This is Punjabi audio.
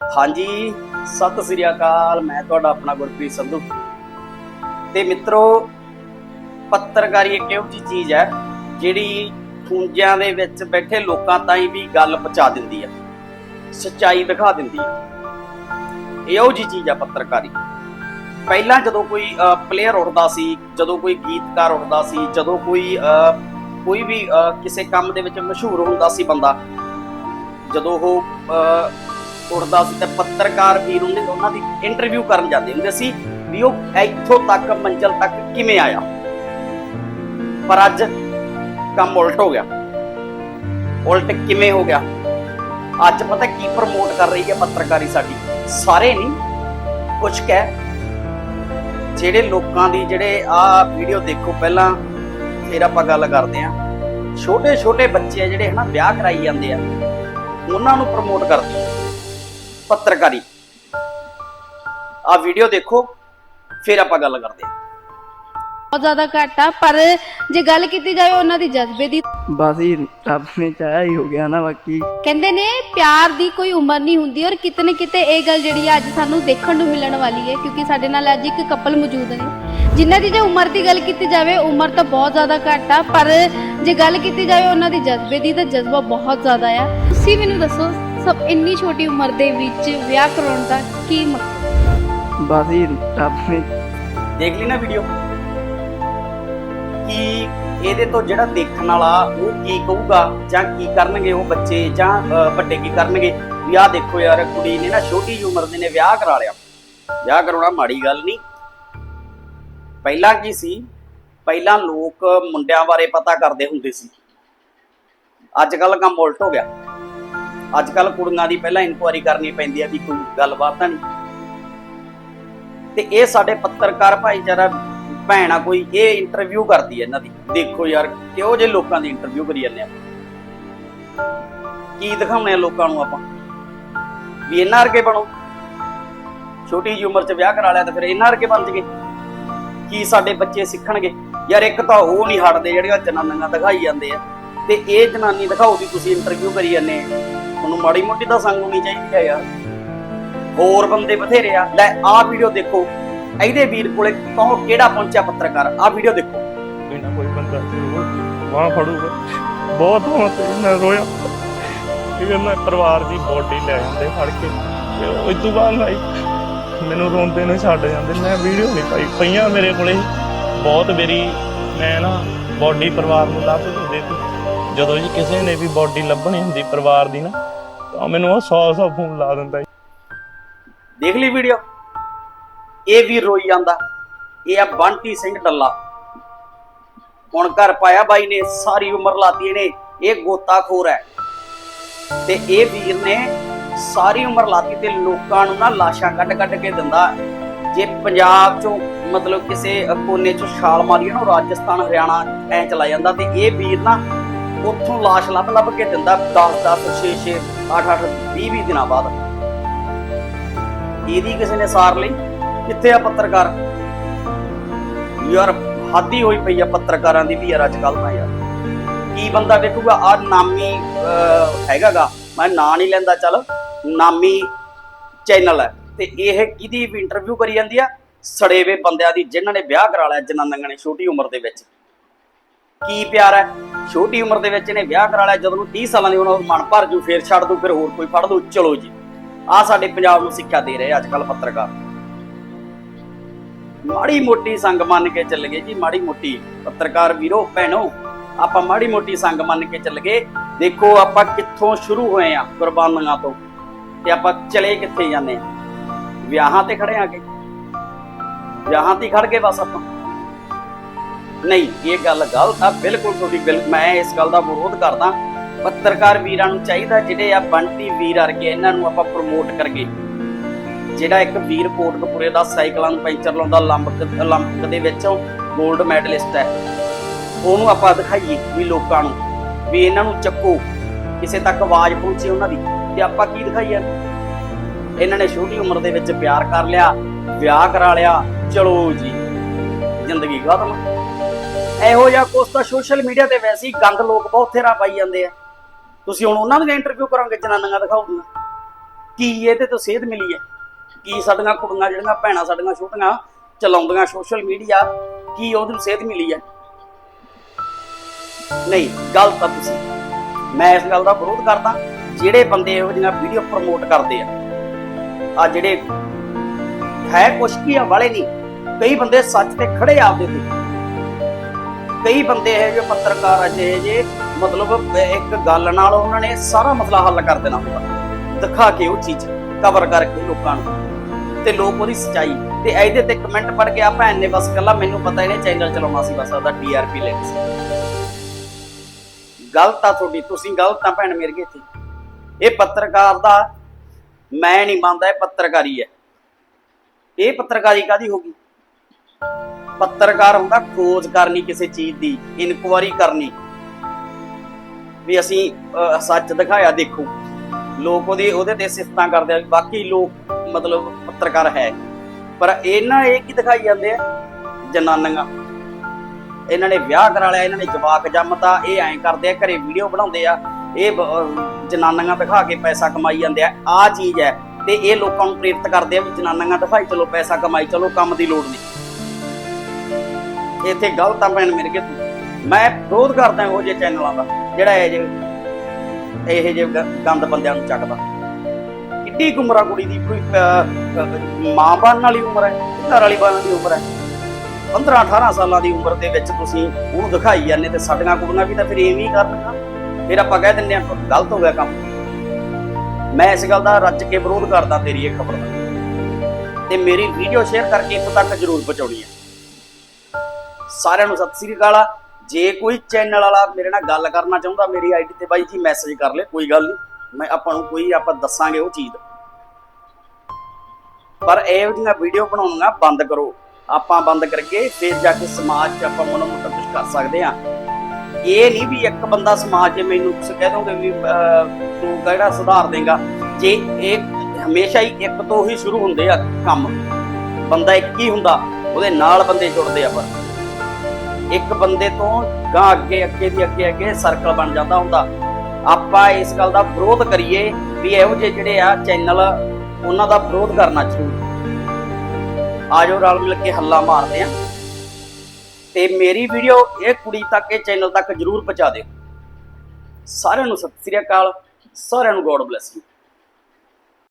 ਹਾਂਜੀ ਸਤਿ ਸ੍ਰੀ ਅਕਾਲ ਮੈਂ ਤੁਹਾਡਾ ਆਪਣਾ ਗੁਰਪ੍ਰੀਤ ਸੰਧੂ। ਤੇ ਮਿੱਤਰੋ ਪੱਤਰਕਾਰੀ ਇੱਕ ਇਹੋ ਜਿਹੀ ਚੀਜ਼ ਹੈ ਜਿਹੜੀ ਖੂੰਜਿਆਂ ਦੇ ਵਿੱਚ ਬੈਠੇ ਲੋਕਾਂ ਤਾਈਂ ਵੀ ਗੱਲ ਪਹੁੰਚਾ ਦਿੰਦੀ ਹੈ ਸੱਚਾਈ ਦਿਖਾ ਦਿੰਦੀ ਹੈ। ਇਹੋ ਜਿਹੀ ਚੀਜ਼ ਹੈ ਪੱਤਰਕਾਰੀ। ਪਹਿਲਾਂ ਜਦੋਂ ਕੋਈ ਪਲੇਅਰ ਉੱਠਦਾ ਸੀ ਜਦੋਂ ਕੋਈ ਗੀਤਕਾਰ ਉੱਠਦਾ ਸੀ ਜਦੋਂ ਕੋਈ ਅਹ, ਕੋਈ ਵੀ ਕਿਸੇ ਕੰਮ ਦੇ ਵਿੱਚ ਮਸ਼ਹੂਰ ਹੁੰਦਾ ਸੀ ਬੰਦਾ ਜਦੋਂ ਉਹ ਅਹ, ਸੀ ਤੇ ਪੱਤਰਕਾਰ ਵੀਰ ਹੁੰਦੇ ਉਹਨਾਂ ਦੀ ਇੰਟਰਵਿਊ ਕਰਨ ਜਾਂਦੇ ਹੁੰਦੇ ਸੀ ਵੀ ਉਹ ਇੱਥੋਂ ਤੱਕ ਮੰਜ਼ਲ ਤੱਕ ਕਿਵੇਂ ਆਇਆ। ਪਰ ਅੱਜ ਕੰਮ ਉਲਟ ਹੋ ਗਿਆ। ਉਲਟ ਕਿਵੇਂ ਹੋ ਗਿਆ? ਅੱਜ ਪਤਾ ਕੀ ਪ੍ਰਮੋਟ ਕਰ ਰਹੀ ਹੈ ਪੱਤਰਕਾਰੀ ਸਾਡੀ। ਸਾਰੇ ਨਹੀਂ ਕੁਝ ਕਹਿ। ਜਿਹੜੇ ਲੋਕਾਂ ਦੀ ਜਿਹੜੇ ਆ ਵੀਡੀਓ ਦੇਖੋ ਪਹਿਲਾਂ ਫਿਰ ਆਪਾਂ ਗੱਲ ਕਰਦੇ ਆ ਛੋਟੇ ਛੋਟੇ ਬੱਚੇ ਜਿਹੜੇ ਹਨਾ ਵਿਆਹ ਕਰਾਈ ਜਾਂਦੇ ਆ ਉਹਨਾਂ ਨੂੰ ਪ੍ਰਮੋਟ ਕਰਦੀ ਹੈ ਪੱਤਰਕਾਰੀ। ਆ ਵੀਡੀਓ ਦੇਖੋ ਫਿਰ ਆਪਾਂ ਗੱਲ ਕਰਦੇ ਆ ਬਹੁਤ ਜ਼ਿਆਦਾ ਘੱਟ ਆ ਪਰ ਜੇ ਗੱਲ ਕੀਤੀ ਜਾਵੇ ਉਹਨਾਂ ਦੀ ਜਜ਼ਬੇ ਦੀ ਬਸ ਹੀ ਰੱਬ ਨੇ ਚਾਹਿਆ ਹੀ ਹੋ ਗਿਆ ਨਾ ਬਾਕੀ। ਕਹਿੰਦੇ ਨੇ ਪਿਆਰ ਦੀ ਕੋਈ ਉਮਰ ਨਹੀਂ ਹੁੰਦੀ ਔਰ ਕਿਤੇ ਨਾ ਕਿਤੇ ਇਹ ਗੱਲ ਜਿਹੜੀ ਆ ਅੱਜ ਸਾਨੂੰ ਦੇਖਣ ਨੂੰ ਮਿਲਣ ਵਾਲੀ ਹੈ ਕਿਉਂਕਿ ਸਾਡੇ ਨਾਲ ਅੱਜ ਇੱਕ ਕਪਲ ਮੌਜੂਦ ਨੇ। ਜਿਨ੍ਹਾਂ ਦੀ ਜੇ ਉਮਰ ਦੀ ਗੱਲ ਕੀਤੀ ਜਾਵੇ ਉਮਰ ਤਾਂ ਬਹੁਤ ਜ਼ਿਆਦਾ ਘੱਟ ਆ ਪਰ ਜੇ ਗੱਲ ਕੀਤੀ ਜਾਵੇ ਉਹਨਾਂ ਦੀ ਜਜ਼ਬੇ ਦੀ ਤਾਂ ਜਜ਼ਬਾ ਬਹੁਤ ਜ਼ਿਆਦਾ ਆ। ਤੁਸੀਂ ਮੈਨੂੰ ਦੱਸੋ ਸਭ ਇੰਨੀ ਛੋਟੀ ਉਮਰ ਦੇ ਵਿੱਚ ਵਿਆਹ ਕਰਾਉਣ ਦਾ ਕੀ ਮਕਸਦ ਬਸ ਹੀ ਰੱਬ ਨੇ ਦੇਖ ਲਈ ਨਾ ਵੀਡੀਓ ਕੀ ਇਹਦੇ ਤੋਂ ਜਿਹੜਾ ਦੇਖਣ ਵਾਲਾ ਉਹ ਕੀ ਕਹੂਗਾ? ਜਾਂ ਕੀ ਕਰਨਗੇ ਉਹ ਬੱਚੇ? ਜਾਂ ਵੱਡੇ ਕੀ ਕਰਨਗੇ? ਵੀ ਆਹ ਦੇਖੋ ਯਾਰ ਕੁੜੀ ਨੇ ਨਾ ਛੋਟੀ ਜਿਹੀ ਉਮਰ ਦੇ ਨੇ ਵਿਆਹ ਕਰਾ ਲਿਆ। ਵਿਆਹ ਕਰਾਉਣਾ ਮਾੜੀ ਗੱਲ ਨਹੀਂ। ਪਹਿਲਾਂ ਕੀ ਸੀ? ਪਹਿਲਾਂ ਲੋਕ ਮੁੰਡਿਆਂ ਬਾਰੇ ਪਤਾ ਕਰਦੇ ਹੁੰਦੇ ਸੀ। ਅੱਜ ਕੱਲ ਕੰਮ ਉਲਟ ਹੋ ਗਿਆ। ਅੱਜ ਕੱਲ ਕੁੜੀਆਂ ਦੀ ਪਹਿਲਾਂ ਇਨਕੁਆਇਰੀ ਕਰਨੀ ਪੈਂਦੀ ਹੈ ਵੀ ਕੋਈ ਗੱਲਬਾਤ ਤਾਂ ਨਹੀਂ। ਤੇ ਇਹ ਸਾਡੇ ਪੱਤਰਕਾਰ ਭਾਈਚਾਰਾ, ਭੈਣਾ ਕੋਈ, ਇਹ ਇੰਟਰਵਿਊ ਕਰਦੀ ਹੈ ਇਹਨਾਂ ਦੀ। ਦੇਖੋ ਯਾਰ, ਕਿਹੋ ਜਿਹੇ ਲੋਕਾਂ ਦੀ ਇੰਟਰਵਿਊ ਕਰੀ ਜਾਂਦੇ ਆ। ਕੀ ਦਿਖਾਉਣੇ ਆ ਲੋਕਾਂ ਨੂੰ ਆਪਾਂ? ਵੀ ਇਹਨਾਂ ਵਰਗੇ ਬਣੋ। ਛੋਟੀ ਜਿਹੀ ਉਮਰ 'ਚ ਵਿਆਹ ਕਰਾ ਲਿਆ ਤਾਂ ਫਿਰ ਇਹਨਾਂ ਵਰਗੇ ਬਣ ਜਗੇ ਕੀ ਸਾਡੇ ਬੱਚੇ ਸਿੱਖਣਗੇ? ਯਾਰ ਇੱਕ ਤਾਂ ਉਹ ਨਹੀਂ ਹਟਦੇ ਜਿਹੜੀਆਂ ਜਨਾਨੀਆਂ ਦਿਖਾਈ ਜਾਂਦੇ ਆ। ਤੇ ਇਹ ਜਨਾਨੀ ਦਿਖਾਓ ਵੀ ਤੁਸੀਂ ਇੰਟਰਵਿਊ ਕਰੀ ਜਾਂਦੇ ਤੁਹਾਨੂੰ ਮਾੜੀ ਮੋਟੀ ਤਾਂ ਸੰਗ ਹੋਣੀ ਚਾਹੀਦੀ ਆ ਯਾਰ। ਹੋਰ ਬੰਦੇ ਬਥੇਰੇ ਆ। ਲੈ, ਆਹ ਵੀਡੀਓ ਦੇਖੋ। ਇਹਦੇ ਵੀਰ ਕੋਲੇ ਕੌਣ ਕਿਹੜਾ ਪਹੁੰਚਿਆ ਪੱਤਰਕਾਰ? ਆਹ ਵੀਡੀਓ ਦੇਖੋ। ਕੋਈ ਕੋਈ ਬੰਦਾ ਜ਼ਰੂਰ ਬਾਹ ਫੜੂਗਾ। ਬਹੁਤ ਹੁਣ ਤੇ ਮੈਂ ਰੋਇਆ। ਕਿ ਮੈਂ ਪਰਿਵਾਰ ਦੀ ਬੋਡੀ ਲੈ ਜਾਂਦੇ ਫੜ ਕੇ। ਤੇ ਉਹ ਬਾਅਦ ਭਾਈ ਮੈਨੂੰ ਰੋਂਦੇ ਨੂੰ ਛੱਡ ਜਾਂਦੇ। ਮੈਂ ਵੀਡੀਓ ਨਹੀਂ ਪਾਈ। ਪਈਆਂ ਮੇਰੇ ਕੋਲੇ। ਬਹੁਤ ਮੇਰੀ, ਮੈਂ ਨਾ ਬੋਡੀ ਪਰਿਵਾਰ ਨੂੰ ਲੱਭ ਦਿੰਦੇ ਸੀ ਜਦੋਂ ਜੀ ਕਿਸੇ ਨੇ ਵੀ ਬੋਡੀ ਲੱਭਣੀ ਹੁੰਦੀ ਪਰਿਵਾਰ ਦੀ ਨਾ, ਤਾਂ ਮੈਨੂੰ ਉਹ 100 100 ਫੋਨ ਲਾ ਦਿੰਦਾ ਦੇਖ ਲਈ ਵੀਡੀਓ। ਇਹ ਵੀ ਰੋਈ ਜਾਂਦਾ। ਇਹ ਆ ਬੰਟੀ ਸਿੰਘ ਡੱਲਾ। ਹੁਣ ਘਰ ਪਾਇਆ ਬਾਈ ਨੇ, ਸਾਰੀ ਉਮਰ ਲਾਤੀ ਇਹਨੇ। ਇਹ ਗੋਤਾਖੋਰ ਹੈ। ਤੇ ਇਹ ਵੀਰ ਨੇ ਸਾਰੀ ਉਮਰ ਲਾਤੀ ਤੇ ਲੋਕਾਂ ਨੂੰ ਨਾ ਲਾਸ਼ਾਂ ਕੱਢ ਕੱਢ ਕੇ ਦਿੰਦਾ। ਜੇ ਪੰਜਾਬ ਚੋਂ ਮਤਲਬ ਕਿਸੇ ਕੋਨੇ ਚ ਛਾਲ ਮਾਰੀ ਨਾ ਉਹ ਰਾਜਸਥਾਨ ਹਰਿਆਣਾ ਐ ਚਲਾ ਜਾਂਦਾ ਤੇ ਇਹ ਵੀਰ ਨਾ ਉੱਥੋਂ ਲਾਸ਼ ਲੱਭ ਲੱਭ ਕੇ ਦਿੰਦਾ 10 10 6 6 8 8 20 20 ਦਿਨਾਂ ਬਾਅਦ। ਇਹਦੀ ਕਿਸੇ ਨੇ ਸਾਰ ਲਈ। ਕਿੱਥੇ ਆ ਪੱਤਰਕਾਰ? ਯਾਰ ਹਾਦੀ ਹੋਈ ਪਈ ਆ ਪੱਤਰਕਾਰਾਂ ਦੀ ਵੀ ਯਾਰ ਅੱਜ ਕੱਲ ਤਾਂ ਯਾਰ। ਕੀ ਬੰਦਾ ਵੇਖੂਗਾ ਆ ਨਾਮੀ ਅਹ, ਹੈਗਾਗਾ। ਮੈਂ ਨਾਂ ਨਹੀਂ ਲੈਂਦਾ ਚੱਲ। ਨਾਮੀ ਚੈਨਲ ਹੈ। ਤੇ ਇਹ ਕਿਹਦੀ ਵੀ ਇੰਟਰਵਿਊ ਕਰੀ ਜਾਂਦੀ ਆ? ਸੜੇਵੇ ਬੰਦਿਆਂ ਦੀ ਜਿਨ੍ਹਾਂ ਨੇ ਵਿਆਹ ਕਰਾ ਲਿਆ ਜਨਾਨੀਆਂ ਨੇ ਛੋਟੀ ਉਮਰ ਦੇ ਵਿੱਚ। ਕੀ ਪਿਆਰ ਹੈ? ਛੋਟੀ ਉਮਰ ਦੇ ਵਿੱਚ ਇਹਨੇ ਵਿਆਹ ਕਰਾ ਲਿਆ, ਜਦੋਂ ਨੂੰ 30 ਸਾਲਾਂ ਦੀ ਉਹਨਾਂ ਮਨ ਭਰ ਜੂ, ਫੇਰ ਛੱਡ ਦੂ, ਫਿਰ ਹੋਰ ਕੋਈ ਫੜ ਦੂ, ਚਲੋ ਜੀ। ਆ ਸਾਡੇ ਪੰਜਾਬ ਨੂੰ ਸਿੱਖਿਆ ਦੇ ਰਹੇ ਅੱਜ ਕੱਲ ਪੱਤਰਕਾਰ। ਮਾੜੀ ਮੋਟੀ ਸੰਗ ਮੰਨ ਕੇ ਚੱਲ ਗਏ ਜੀ, ਮਾੜੀ ਮੋਟੀ। ਪੱਤਰਕਾਰ ਵੀਰੋ, ਭੈਣੋ, ਆਪਾਂ ਮਾੜੀ ਮੋਟੀ ਸੰਗ ਮੰਨ ਕੇ ਚੱਲ ਗਏ। ਦੇਖੋ ਆਪਾਂ ਕਿੱਥੋਂ ਸ਼ੁਰੂ ਹੋਏ ਆ ਕੁਰਬਾਨੀਆਂ ਤੋਂ, ਤੇ ਆਪਾਂ ਚਲੇ ਕਿੱਥੇ ਜਾਂਦੇ ਆ? ਵਿਆਹਾਂ ਤੇ ਖੜੇ ਆ ਕੇ ਜਹਾਂ ਤੇ ਖੜ ਗਏ ਬਸ ਆਪਾਂ। ਨਹੀਂ, ਇਹ ਗੱਲ ਗਲਤ ਆ, ਬਿਲਕੁਲ ਤੁਹਾਡੀ ਬਿਲ ਮੈਂ ਇਸ ਗੱਲ ਦਾ ਵਿਰੋਧ ਕਰਦਾ। ਪੱਤਰਕਾਰ ਵੀਰਾਂ ਨੂੰ ਚਾਹੀਦਾ ਜਿਹੜੇ ਆ ਬੰਟੀ ਵੀਰ ਅਰਗੇ ਇਹਨਾਂ ਨੂੰ ਆਪਾਂ ਪ੍ਰਮੋਟ ਕਰਕੇ ਜਿਹੜਾ ਇੱਕ ਵੀਰ ਕੋਟਕਪੂਰੇ ਦਾ ਸਾਈਕਲਾਂ ਨੂੰ ਪੈਂਚਰ ਲਾਉਂਦਾ, ਲੰਬਕ ਲੰਬਕ ਦੇ ਵਿੱਚ 골ਡ ਮੈਡਲਿਸਟ ਹੈ। ਉਹਨੂੰ ਆਪਾਂ ਦਿਖਾਈਏ ਵੀ ਲੋਕਾਂ ਨੂੰ, ਵੀ ਇਹਨਾਂ ਨੂੰ ਚੱਕੋ। ਕਿਸੇ ਤੱਕ ਆਵਾਜ਼ ਪਹੁੰਚੇ ਉਹਨਾਂ ਦੀ, ਤੇ ਆਪਾਂ ਕੀ ਦਿਖਾਈਏ? ਇਹਨਾਂ ਨੇ ਛੋਟੀ ਉਮਰ ਦੇ ਵਿੱਚ ਪਿਆਰ ਕਰ ਲਿਆ, ਵਿਆਹ ਕਰਾ ਲਿਆ ਚਲੋ ਜੀ, ਜ਼ਿੰਦਗੀ ਖਤਮ। ਇਹੋ ਜਿਹਾ ਕੁਛ ਤਾਂ ਸੋਸ਼ਲ ਮੀਡੀਆ ਤੇ ਵੈਸੇ ਹੀ ਗੰਦ ਲੋਕ ਬਹੁਤ ਥੇਰਾ ਪਾਈ ਜਾਂਦੇ ਆ। ਤੁਸੀਂ ਹੁਣ ਉਹਨਾਂ ਦੀਆਂ ਇੰਟਰਵਿਊ ਕਰੋਗੇ, ਜਨਾਨੀਆਂ ਦਿਖਾਉਂਦੀਆਂ। ਕੀ ਇਹਦੇ ਤੋਂ ਸੇਧ ਮਿਲੀ ਹੈ? ਕੀ ਸਾਡੀਆਂ ਕੁੜੀਆਂ ਜਿਹੜੀਆਂ ਭੈਣਾਂ ਸਾਡੀਆਂ ਛੋਟੀਆਂ ਚਲਾਉਂਦੀਆਂ ਸੋਸ਼ਲ ਮੀਡੀਆ ਕੀ ਉਹਦੇ ਨੂੰ ਸੇਧ ਮਿਲੀ ਹੈ? ਨਹੀਂ ਗੱਲ ਤਾਂ ਤੁਸੀਂ। ਮੈਂ ਇਸ ਗੱਲ ਦਾ ਵਿਰੋਧ ਕਰਦਾ, ਜਿਹੜੇ ਬੰਦੇ ਇਹੋ ਜਿਹੀਆਂ ਵੀਡੀਓ ਪ੍ਰਮੋਟ ਕਰਦੇ ਆ ਆ ਜਿਹੜੇ ਹੈ ਕੁਛ ਕੀ ਆ, ਵਾਲੇ ਨਹੀਂ। ਕਈ ਬੰਦੇ ਸੱਚ ਤੇ ਖੜੇ ਆਪਦੇ ਤੇ। ਕਈ ਬੰਦੇ ਇਹ ਜਿਹੇ ਪੱਤਰਕਾਰ ਅਜੇ ਜੇ ਮਤਲਬ ਇੱਕ ਗੱਲ ਨਾਲ ਉਹਨਾਂ ਨੇ ਸਾਰਾ ਮਸਲਾ ਹੱਲ ਕਰ ਦੇਣਾ ਹੁੰਦਾ ਦਿਖਾ ਕੇ ਉਹ ਚੀਜ਼ ਕਵਰ ਕਰਕੇ ਲੋਕਾਂ ਨੂੰ। ਤੇ ਲੋਕ ਉਹਦੀ ਸਚਾਈ। ਤੇ ਇਹਦੇ ਤੇ ਕਮੈਂਟ ਪੜ ਕੇ ਆ ਭੈਣ ਨੇ ਬਸ ਕੱਲਾ ਮੈਨੂੰ ਪਤਾ ਇਹਨੇ ਚੈਨਲ ਚਲਾਉਣਾ ਸੀ ਬਸ ਉਹਦਾ ਟੀਆਰਪੀ ਲੈਣੀ ਸੀ ਗਲਤ ਆ ਤੁਹਾਡੀ, ਤੁਸੀਂ ਗਲਤ ਆ ਭੈਣ ਮੇਰੇ ਇੱਥੇ ਇਹ ਪੱਤਰਕਾਰ ਦਾ ਮੈਂ ਨਹੀਂ ਮੰਨਦਾ, ਇਹ ਪੱਤਰਕਾਰੀ ਹੈ। ਇਹ ਪੱਤਰਕਾਰੀ ਕਾਦੀ ਹੋਗੀ ਪੱਤਰਕਾਰ ਹੁੰਦਾ, ਖੋਜ ਕਰਨੀ ਕਿਸੇ ਚੀਜ਼ ਦੀ ਇਨਕੁਆਰੀ ਕਰਨੀ। ਵੀ ਅਸੀਂ ਸੱਚ ਦਿਖਾਇਆ, ਦੇਖੋ। ਲੋਕ ਉਹਦੀ, ਉਹਦੇ ਤੇ ਸਿਫਤਾਂ ਕਰਦੇ ਆ ਬਾਕੀ ਲੋਕ ਮਤਲਬ ਪੱਤਰਕਾਰ ਹੈ। ਪਰ ਇਹਨਾਂ ਇਹ ਕੀ ਦਿਖਾਈ ਜਾਂਦੇ ਆ? ਜਨਾਨੀਆਂ। ਇਹਨਾਂ ਨੇ ਵਿਆਹ ਕਰਾ ਲਿਆ, ਇਹਨਾਂ ਨੇ ਜਵਾਕ ਜੰਮਤਾ, ਇਹ ਐਂ ਕਰਦੇ ਆ, ਘਰੇ ਵੀਡੀਓ ਬਣਾਉਂਦੇ ਆ। ਇਹ ਬ- ਜਨਾਨੀਆਂ ਦਿਖਾ ਕੇ ਪੈਸਾ ਕਮਾਈ ਜਾਂਦੇ ਆ। ਆ ਚੀਜ਼ ਹੈ। ਤੇ ਇਹ ਲੋਕਾਂ ਨੂੰ ਪ੍ਰੇਰਿਤ ਕਰਦੇ ਆ ਵੀ ਜਨਾਨੀਆਂ ਦਿਖਾਈ, ਚਲੋ ਪੈਸਾ ਕਮਾਈ, ਚਲੋ ਕੰਮ ਦੀ ਲੋੜ ਨਹੀਂ। ਇੱਥੇ ਗਲਤ ਆ ਭੈਣ ਮੇਰੇ ਕੇ ਮੈਂ ਵਿਰੋਧ ਕਰਦਾ ਉਹ ਜਿਹੇ ਚੈਨਲਾਂ ਦਾ, ਜਿਹੜਾ ਇਹ ਜੇ ਇਹ ਜੇ ਗੰਦ ਬੰਦਿਆਂ ਨੂੰ ਚੱਕਦਾ। ਕਿੱਡੀ ਕੁ ਉਮਰ ਆ ਕੁੜੀ ਦੀ? ਕੋਈ ਮਾਂ ਬਣਨ ਵਾਲੀ ਉਮਰ ਹੈ, ਘਰ ਵਾਲੀ ਬਣਨ ਦੀ ਉਮਰ ਹੈ। 15 18 ਸਾਲਾਂ ਦੀ ਉਮਰ ਦੇ ਵਿੱਚ ਤੁਸੀਂ ਉਹਨੂੰ ਦਿਖਾਈ ਜਾਂਦੇ ਤੇ ਸਾਡੀਆਂ ਕੁੜੀਆਂ ਵੀ ਤਾਂ ਫਿਰ ਐਵੇਂ ਹੀ ਕਰਨਗੀਆਂ ਫਿਰ ਆਪਾਂ ਕਹਿ ਦਿੰਦੇ ਆ ਗਲਤ ਹੋ ਗਿਆ ਕੰਮ। ਮੈਂ ਇਸ ਗੱਲ ਦਾ ਰੱਜ ਕੇ ਵਿਰੋਧ ਕਰਦਾ ਤੇਰੀ ਇਹ ਖਬਰ ਦਾ। ਤੇ ਮੇਰੀ ਵੀਡੀਓ ਸ਼ੇਅਰ ਕਰਕੇ ਇੱਥੋਂ ਤੱਕ ਜ਼ਰੂਰ ਪਹੁੰਚਾਉਣੀ ਹੈ। ਸਾਰਿਆਂ ਨੂੰ ਸਤਿ ਸ੍ਰੀ ਅਕਾਲ ਆ। ਜੇ ਕੋਈ ਚੈਨਲ ਵਾਲਾ ਮੇਰੇ ਨਾਲ ਗੱਲ ਕਰਨਾ ਚਾਹੁੰਦਾ ਮੇਰੀ ਆਈਡੀ ਤੇ ਬਾਈ ਜੀ ਮੈਸੇਜ ਕਰ ਲੈ ਕੋਈ ਗੱਲ ਨਹੀਂ। ਮੈਂ ਆਪਾਂ ਨੂੰ ਕੋਈ ਆਪਾਂ ਦੱਸਾਂਗੇ ਉਹ ਚੀਜ਼। ਪਰ ਇਹੋ ਜਿਹੀਆਂ ਵੀਡੀਓ ਬਣਾਉਣੀਆਂ ਬੰਦ ਕਰੋ। ਆਪਾਂ ਬੰਦ ਕਰਕੇ ਫਿਰ ਜਾ ਕੇ ਸਮਾਜ 'ਚ ਆਪਾਂ ਮਾੜਾ ਮੋਟਾ ਕੁਝ ਕਰ ਸਕਦੇ ਆ ਇਹ ਨਹੀਂ ਵੀ ਇੱਕ ਬੰਦਾ ਸਮਾਜ 'ਚ ਮੈਨੂੰ ਤੁਸੀਂ ਕਹਿ ਦੋਗੇ ਵੀ ਅਹ, ਤੂੰ ਕਿਹੜਾ ਸੁਧਾਰ ਦੇਗਾ। ਜੇ ਇਹ ਹਮੇਸ਼ਾ ਹੀ ਇੱਕ ਤੋਂ ਹੀ ਸ਼ੁਰੂ ਹੁੰਦੇ ਆ ਕੰਮ ਬੰਦਾ ਇੱਕ ਹੀ ਹੁੰਦਾ ਉਹਦੇ ਨਾਲ ਬੰਦੇ ਜੁੜਦੇ ਆ ਪਰ ਇੱਕ ਬੰਦੇ ਤੋਂ ਗਾਂ ਅੱਗੇ ਅੱਗੇ ਦੀ ਅੱਗੇ ਅੱਗੇ ਸਰਕਲ ਬਣ ਜਾਂਦਾ ਹੁੰਦਾ। ਆਪਾਂ ਇਸ ਗੱਲ ਦਾ ਵਿਰੋਧ ਕਰੀਏ ਵੀ ਇਹੋ ਜਿਹੇ ਜਿਹੜੇ ਆ ਚੈਨਲ ਉਹਨਾਂ ਦਾ ਵਿਰੋਧ ਕਰਨਾ ਚਾਹੀਦਾ। ਆਜੋ ਰਲ ਮਿਲ ਕੇ ਹੱਲਾ ਮਾਰਦੇ ਆ ਤੇ ਮੇਰੀ ਵੀਡੀਓ ਇਹ ਕੁੜੀ ਤੱਕ, ਇਹ ਚੈਨਲ ਤੱਕ ਜਰੂਰ ਪਹੁੰਚਾ ਦਿਓ। ਸਾਰਿਆਂ ਨੂੰ ਸਤਿ ਸ੍ਰੀ ਅਕਾਲ, ਸਾਰਿਆਂ ਨੂੰ ਗੋਡ ਬlesਸ ਯੂ